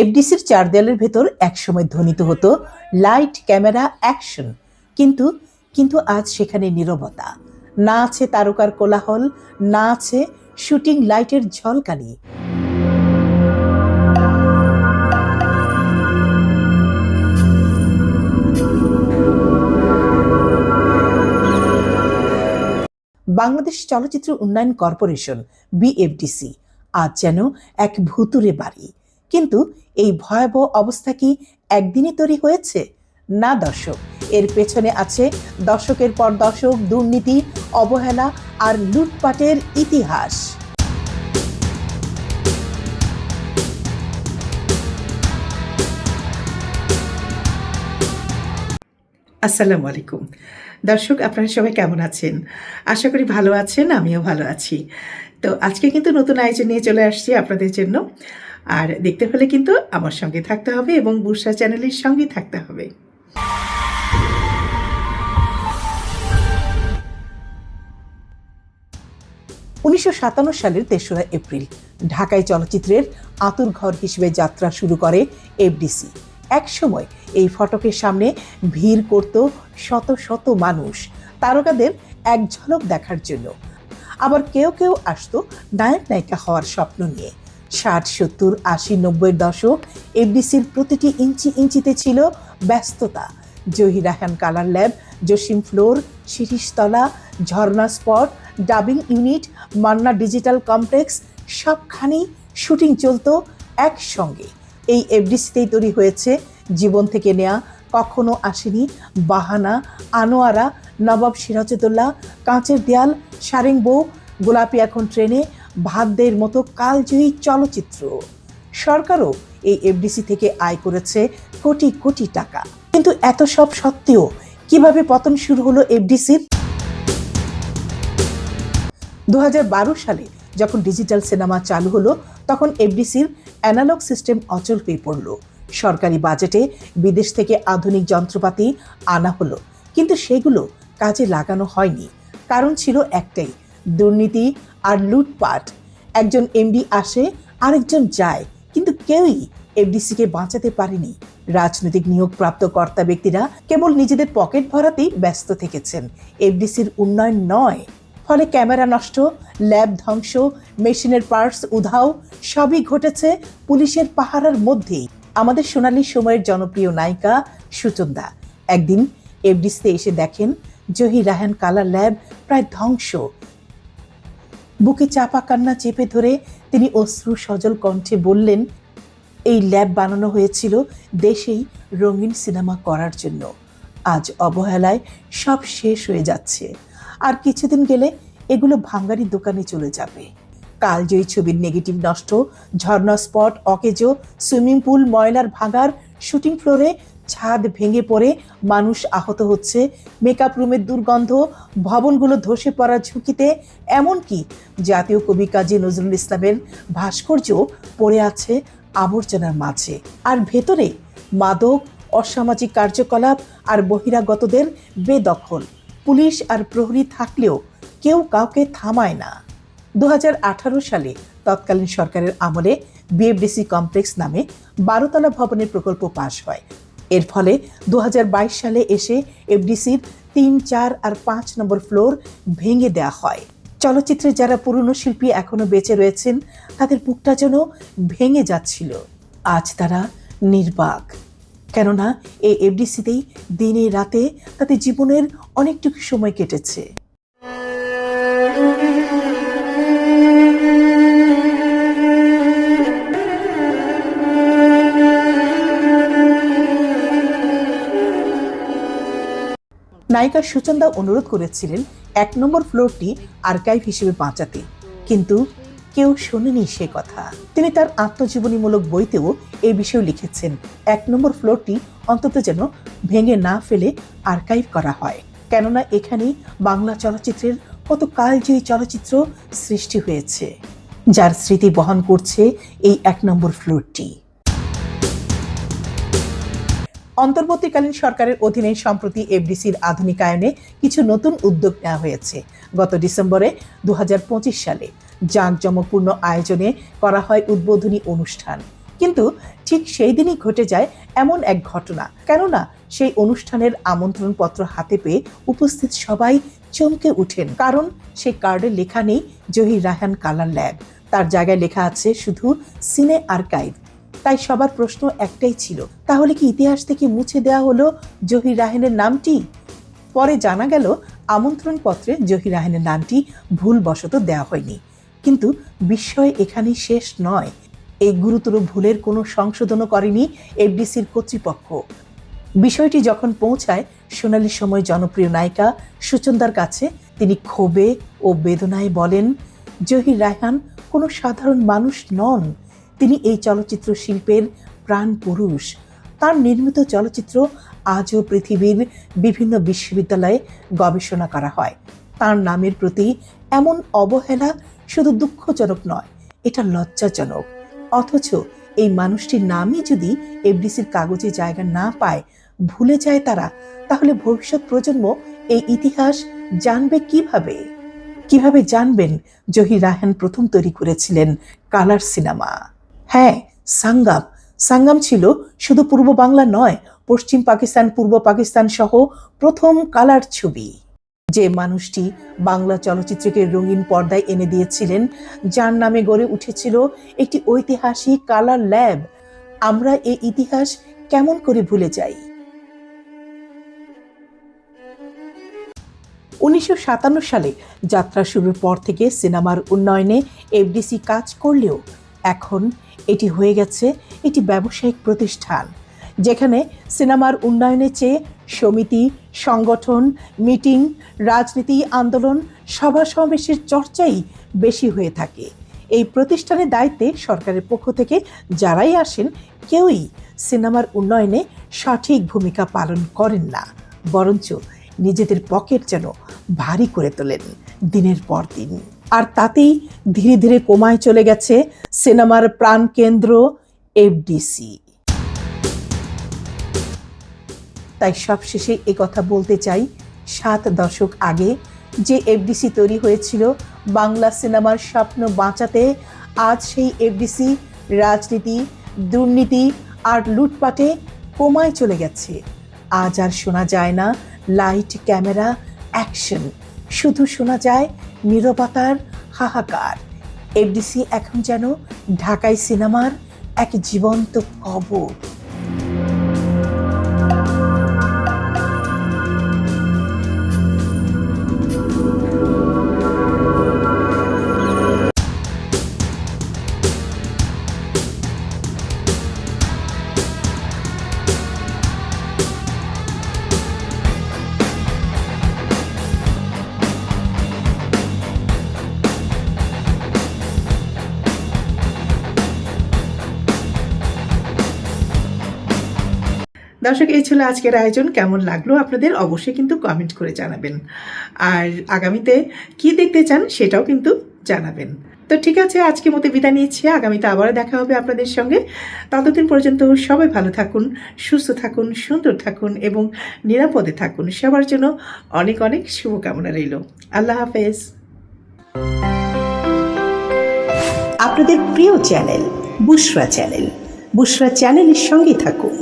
এফডিসির চার দেয়ালের ভেতর একসময় ধ্বনিত হতো, লাইট ক্যামেরা অ্যাকশন কিন্তু কিন্তু আজ সেখানে নীরবতা। না আছে তারকার কোলাহল, না আছে শুটিং লাইটের ঝলকানি। বাংলাদেশ চলচ্চিত্র উন্নয়ন কর্পোরেশন, বিএফডিসি আজ যেন এক ভুতুরে বাড়ি। কিন্তু এই ভয়াবহ অবস্থা কি একদিনই তৈরি হয়েছে? না দর্শক, এর পেছনে আছে দশকের পর দশক দুর্নীতি, অবহেলা আর লুটপাটের ইতিহাস। আসসালামু আলাইকুম। দর্শক, আপনারা সবাই কেমন আছেন? আশা করি ভালো আছেন, আমিও ভালো আছি। তো আজকে কিন্তু নতুন আয়োজন নিয়ে চলে আসছি আপনাদের জন্য। আর দেখতে হলে কিন্তু আমার সঙ্গে থাকতে হবে এবং বুরসা চ্যানেলের সঙ্গে থাকতে হবে। উনিশশো সাতান্ন সালের তেসরা এপ্রিল, ঢাকায় চলচ্চিত্রের আতুর ঘর হিসেবে যাত্রা শুরু করে এফডিসি। এক সময় এই ফটকের সামনে ভিড় করত শত শত মানুষ, তারকাদের এক ঝলক দেখার জন্য। আবার কেউ কেউ আসতো নায়ক নায়িকা হওয়ার স্বপ্ন নিয়ে। ষাট, সত্তর, আশি, নব্বইয়ের দশক এফডিসির প্রতিটি ইঞ্চি ইঞ্চিতে ছিল ব্যস্ততা। Zahir Rahan colour lab, Jasim floor Shirishtala Jharna spot, dubbing unit, Manna digital complex সবখানেই শুটিং চলতো একসঙ্গে। এই এফডিসিতেই তৈরি হয়েছে জীবন থেকে নেয়া কখনো আসেনি বাহানা, আনোয়ারা, নবাব সিরাজউদ্দৌলা কাঁচের দেয়াল সারেং বউ গোলাপি এখন ট্রেনে ভাদ্যের মতো কালজয়ী চলচ্চিত্র। সরকারও এই এফডিসি থেকে আয় করেছে কোটি কোটি টাকা। কিন্তু এত সব সত্ত্বেও কীভাবে পতন শুরু হলো এফডিসির দু হাজার বারো সালে যখন ডিজিটাল সিনেমা চালু হলো, তখন এফডিসির অ্যানালগ সিস্টেম অচল হয়ে পড়ল। সরকারি বাজেটে বিদেশ থেকে আধুনিক যন্ত্রপাতি আনা হলো, কিন্তু সেগুলো কাজে লাগানো হয়নি। কারণ ছিল একটাই, দুর্নীতি আর লুটপাট। একজন এমডি আসে, আরেকজন যায়, কিন্তু কেউই এফডিসিকে বাঁচাতে পারেনি। রাজনৈতিক নিয়োগপ্রাপ্ত কর্তা ব্যক্তিরা কেবল নিজেদের পকেট ভরাতেই ব্যস্ত থেকেছেন। এফডিসির উন্নয়ন নয়, ফলে ক্যামেরা নষ্ট, ল্যাব ধ্বংস, মেশিনের পার্টস উধাও, সবই ঘটেছে পুলিশের পাহারার মধ্যেই। আমাদের সোনালী সময়ের জনপ্রিয় নায়িকা সুচন্দা। একদিন এফডিসিতে এসে দেখেন জহি রাহান কালা ল্যাব প্রায় ধ্বংস। বুকে চাপা কান্না চেপে ধরে তিনি অশ্রু সজল কণ্ঠে বললেন, এই ল্যাব বানানো হয়েছিল দেশেই রঙিন সিনেমা করার জন্য। আজ অবহেলায় সব শেষ হয়ে যাচ্ছে। আর কিছুদিন গেলে এগুলো ভাঙ্গারি দোকানে চলে যাবে। কালজয়ী ছবির নেগেটিভ নষ্ট, ঝর্ণা স্পট, অকেজো, সুইমিং পুল, ময়লার ভাগার শুটিং ফ্লোরে ছাদ ভেঙে পড়ে, মানুষ আহত হচ্ছে। মেকআপ রুমের দুর্গন্ধ, ভবনগুলো ধসে পড়ার ঝুঁকিতে, এমনকি জাতীয় কবি কাজী নজরুল ইসলামের ভাস্কর্য পড়ে আছে আবর্জনার মাঝে। আর ভেতরে মাদক, অসামাজিক কার্যকলাপ আর বহিরাগতদের বেদখল। পুলিশ আর প্রহরী থাকলেও কেউ কাউকে থামায় না। দু হাজার আঠারো সালে তৎকালীন সরকারের আমলে বিএফডিসি কমপ্লেক্স নামে বারোতলা ভবনের প্রকল্প পাশ হয়। এর ফলে দু হাজার বাইশ সালে এসে এফডিসির তিন, চার আর পাঁচ নম্বর ফ্লোর ভেঙে দেওয়া হয়। চলচ্চিত্রে যারা পুরনো শিল্পী এখনও বেঁচে রয়েছেন, তাদের বুকটা যেন ভেঙে যাচ্ছিল। আজ তারা নির্বাক। কেননা, এই এফডিসিতেই দিনে রাতে তাদের জীবনের অনেকটুকু সময় কেটেছে। নায়িকা সুচন্দা অনুরোধ করেছিলেন এক নম্বর ফ্লোরটি আর্কাইভ হিসেবে বাঁচাতে। কিন্তু কেউ শোনেনি সে কথা। তিনি তার আত্মজীবনীমূলক বইতেও এই বিষয়ে লিখেছেন। এক নম্বর ফ্লোরটি অন্তত যেন ভেঙে না ফেলে আর্কাইভ করা হয়। কেননা এখানে বাংলা চলচ্চিত্রের কত কালজয়ী চলচ্চিত্র সৃষ্টি হয়েছে, যার স্মৃতি বহন করছে এই এক নম্বর ফ্লোরটি। অন্তর্বর্তীকালীন সরকারের অধীনে সম্প্রতি এফডিসির আধুনিকায়নে কিছু নতুন উদ্যোগ নেওয়া হয়েছে। গত ডিসেম্বরে দু হাজার পঁচিশ সালে জাঁকজমকপূর্ণ আয়োজনে করা হয় উদ্বোধনী অনুষ্ঠান। কিন্তু ঠিক সেই দিনই ঘটে যায় এমন এক ঘটনা। কেননা সেই অনুষ্ঠানের আমন্ত্রণপত্র হাতে পেয়ে উপস্থিত সবাই চমকে উঠেন। কারণ সেই কার্ডে লেখা নেই জহির রায়হান কালার ল্যাব। তার জায়গায় লেখা আছে শুধু সিনে আর্কাইভ। তাই সবার প্রশ্ন একটাই ছিল, তাহলে কি ইতিহাস থেকে মুছে দেওয়া হলো জহির রায়হানের নামটি? পরে জানা গেল আমন্ত্রণপত্রে জহির রায়হানের নামটি ভুলবশত দেওয়া হয়নি। কিন্তু বিস্ময় এখানেই শেষ নয়। এই গুরুতর ভুলের কোনো সংশোধনও করেনি এফডিসির কর্তৃপক্ষ। বিষয়টি যখন পৌঁছায় সোনালি সময় জনপ্রিয় নায়িকা সুচন্দার কাছে তিনি ক্ষোভে ও বেদনায় বলেন, জহির রায়হান কোনো সাধারণ মানুষ নন। তিনি এই চলচ্চিত্র শিল্পের প্রাণ পুরুষ। তার নির্মিত চলচ্চিত্র আজও পৃথিবীর বিভিন্ন বিশ্ববিদ্যালয়ে গবেষণা করা হয়। তার নামের প্রতি এমন অবহেলা শুধু দুঃখজনক নয়, এটা লজ্জাজনক। অথচ এই মানুষটির নামই যদি এফডিসির কাগজে জায়গা না পায়, ভুলে যায় তারা, তাহলে ভবিষ্যৎ প্রজন্ম এই ইতিহাস জানবে কীভাবে? কীভাবে জানবেন জহির রায়হান প্রথম তৈরি করেছিলেন কালার সিনেমা? হ্যাঁ সাঙ্গাম। সাঙ্গাম ছিল শুধু পূর্ব বাংলা নয়, পশ্চিম পাকিস্তান, পূর্ব পাকিস্তান সহ প্রথম কালার ছবি। যে মানুষটি বাংলা চলচ্চিত্রকে রঙিন পর্দায় এনে দিয়েছিলেন, যার নামে গড়ে উঠেছিল একটি ঐতিহাসিক কালার ল্যাব। আমরা এই ইতিহাস কেমন করে ভুলে যাই? উনিশশো সাতান্ন সালে যাত্রা শুরুর পর থেকে সিনেমার উন্নয়নে এফডিসি কাজ করলেও এখন এটি হয়ে গেছে একটি ব্যবসায়িক প্রতিষ্ঠান, যেখানে সিনেমার উন্নয়নের চেয়ে সমিতি, সংগঠন, মিটিং, রাজনীতি, আন্দোলন, সভা সমাবেশের চর্চাই বেশি হয়ে থাকে। এই প্রতিষ্ঠানের দায়িত্বে সরকারের পক্ষ থেকে যারাই আসেন, কেউই সিনেমার উন্নয়নে সঠিক ভূমিকা পালন করেন না, বরঞ্চ নিজেদের পকেট যেন ভারী করে তোলেন দিনের পর দিন। আর তাতেই ধীরে ধীরে কমায় চলে গেছে সিনেমার প্রাণকেন্দ্র এফডিসি। তাই সবশেষে এ কথা বলতে চাই সাত দশক আগে যে এফডিসি তৈরি হয়েছিল বাংলা সিনেমার স্বপ্ন বাঁচাতে, আজ সেই এফডিসি রাজনীতি, দুর্নীতি আর লুটপাটে কমায় চলে গেছে। আজ আর শোনা যায় না, লাইট ক্যামেরা, অ্যাকশন। শুধু শোনা যায় নিরবতার হাহাকার। এফডিসি এখন যেন ঢাকায় সিনেমার এক জীবন্ত কবর। দর্শক, এই ছিল আজকের আয়োজন। কেমন লাগল আপনাদের অবশ্যই কিন্তু কমেন্ট করে জানাবেন। আর আগামীতে কি দেখতে চান সেটাও কিন্তু জানাবেন। তো ঠিক আছে, আজকে মতো বিদায় নিচ্ছি। আগামীতে আবারও দেখা হবে আপনাদের সঙ্গে। ততদিন পর্যন্ত সবাই ভালো থাকুন, সুস্থ থাকুন, সুন্দর থাকুন এবং নিরাপদে থাকুন। সবার জন্য অনেক অনেক শুভকামনা রইল। আল্লাহ হাফেজ। আপনাদের প্রিয় চ্যানেল, বুশরা চ্যানেল। বুশরা চ্যানেলের সঙ্গে থাকুন।